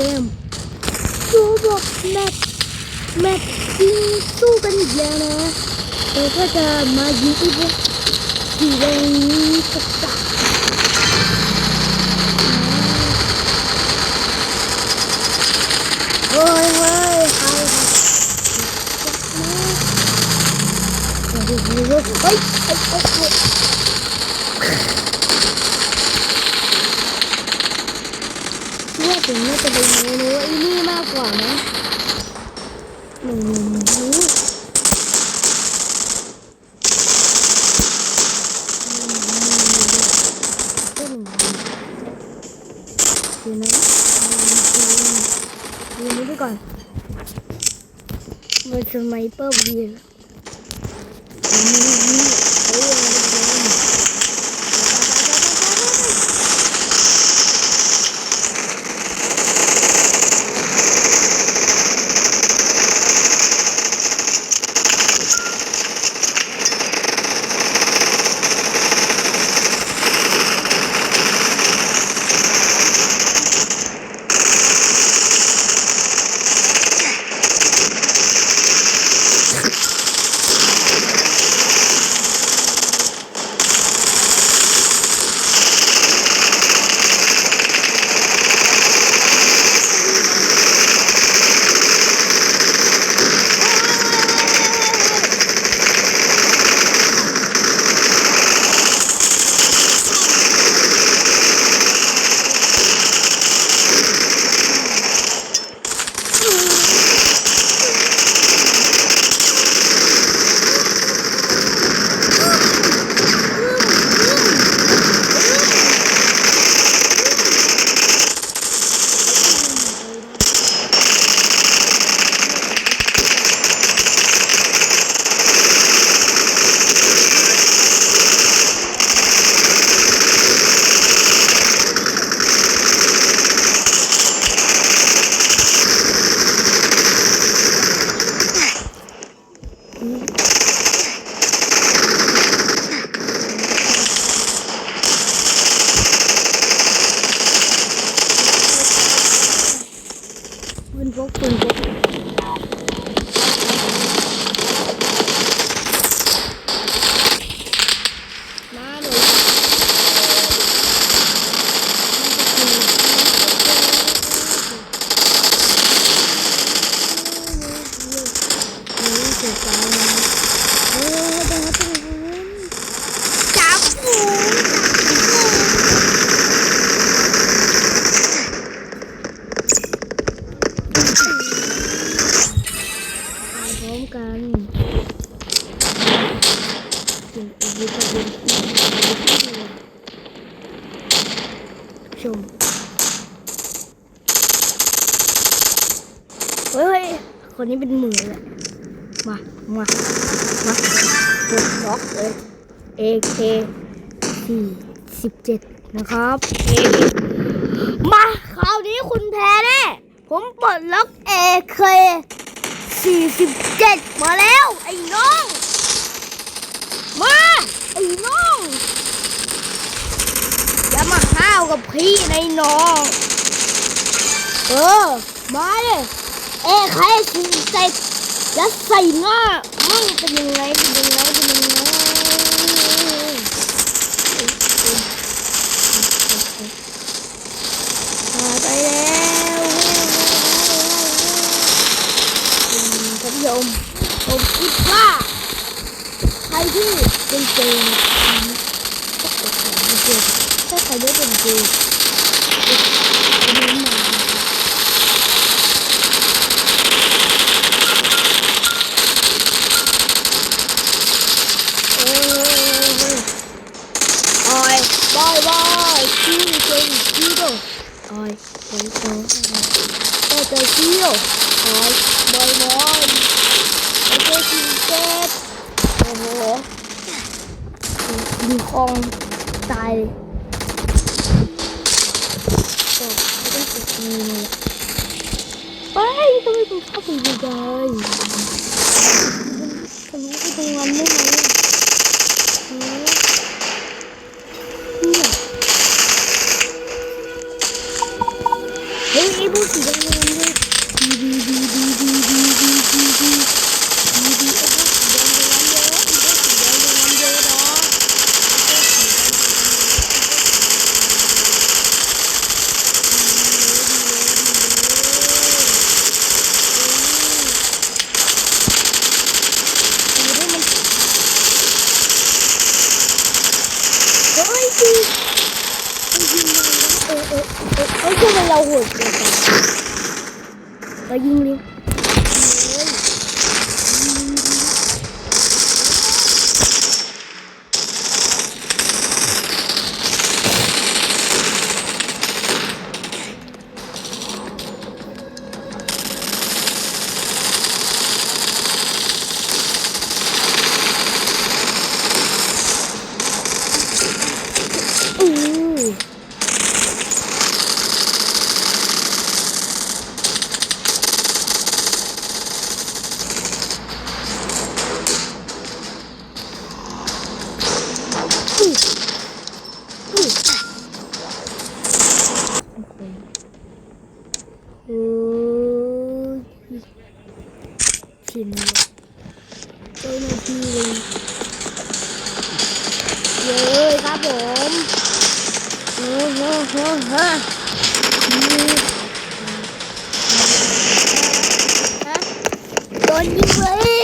เกมโรบอกแมปแมปยิงสู้ ถึงน่าจะเป็นเมนูไอ้นี่มากกว่านะหนูรู้คือนะดูนี้ไปก่อนมันสไนเปอร์บีนเฮ้ย ชม เฮ้ย คนนี้เป็นหมือแหละมา มา มาปลดล็อกเลย AK สี่สิบเจ็ดนะครับ มาคราวนี้คุณแพ้แน่ผมปลดล็อก AK สี่สิบเจ็ดมาแล้ว ไอ้น้อง มา ไอ้น้อง อย่ามาห้าว กับพี่ในน้อง เออ มาเลยเอ้ใครสิใส่ยัดใส่หน้ามึงเป็นยังไงเป็นยังไงเป็นยังไงมาไปแล้วท่านผู้ชมผมคิดว่าใครที่เป็นเกย์ก็กดแขนเป็นเกย์ถ้าใครไม่เป็ นเกย์ก็คอมเมนต์มาเออออยบายบายที่เไปทำไมคุณเข้าไปดูได้ทะลุไปตรงนั้นได้ไหม 要我哥哥和英灵。เลยครับผมโอ้โหโอ้โหโดนยิงเลย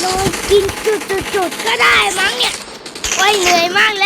โอนกินจุดๆก็ได้มั้งเนี่ยโอ้ยเหนื่อยมากเลย